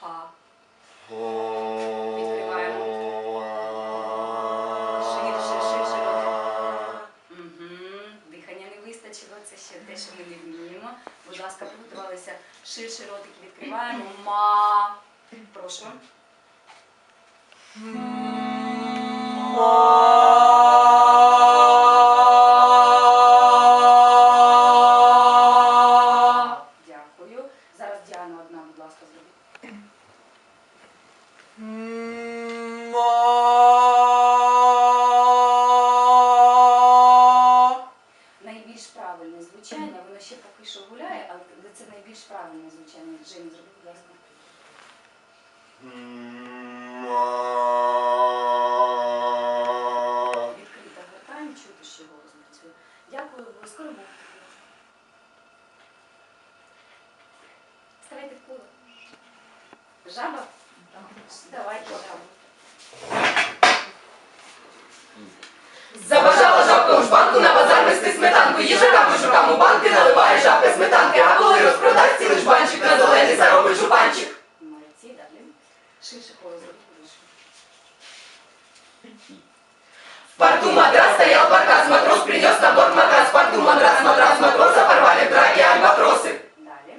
Х. Відкриваємо. Ширше, ширше. Угу. Дихання не вистачило, це ще те, що ми не вміємо. Будь ласка, приготувалися. Ширше ротики відкриваємо. Ма. Прошу. Найбільш правильне звучання, воно ще поки що гуляє, але це найбільш правильне звучання. Джим зроби, будь ласка. Жаба? Давайте жабу. Забажала жабка у жбанку на базар вести сметанку. Їжакам і жукам у банки наливає жабка сметанки. А коли розпродасть цілий жбанчик на зелений заробить жупанчик. Молодці, далі. Ширше зробіть. В порту матрас стоял баркас, матрос принес на борт матрас. В порту матрас, матрас, матроса порвали в драке альбатросы. Далі.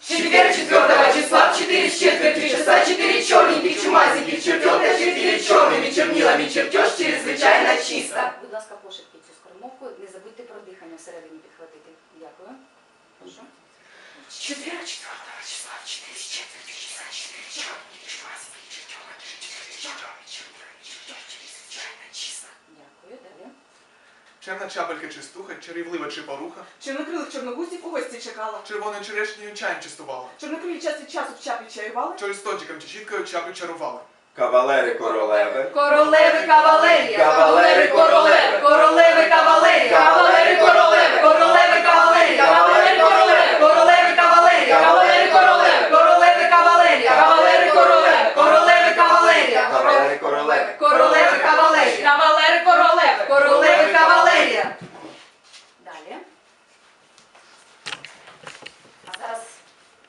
В четверг четвертого числа в четыре с четвертью часа четыре черненьких чумазеньких чертенка чертили черными чернилами чертеж чрезвычайно чисто. Так, будь ласка, пошепки цю скоромовку. Не забудьте про дихання всередині підхватити. Дякую. Прошу. В четверг четвертого числа в четыре с четвертью часа четыре черненьких чумазеньких Чемна чапелька чи стуха, чарівлива чи поруха. Чорнокрилих чорногузів у гості чекала. червоною черешнею чаєм частувала, Чорнокрилі час від часу в чапі чаювали. чолісточиком чи чіткою чапи чарувала. Кавалери королеви. Королеви кавалерія, Кавалери, королеви, королеви, королеви кавалерія.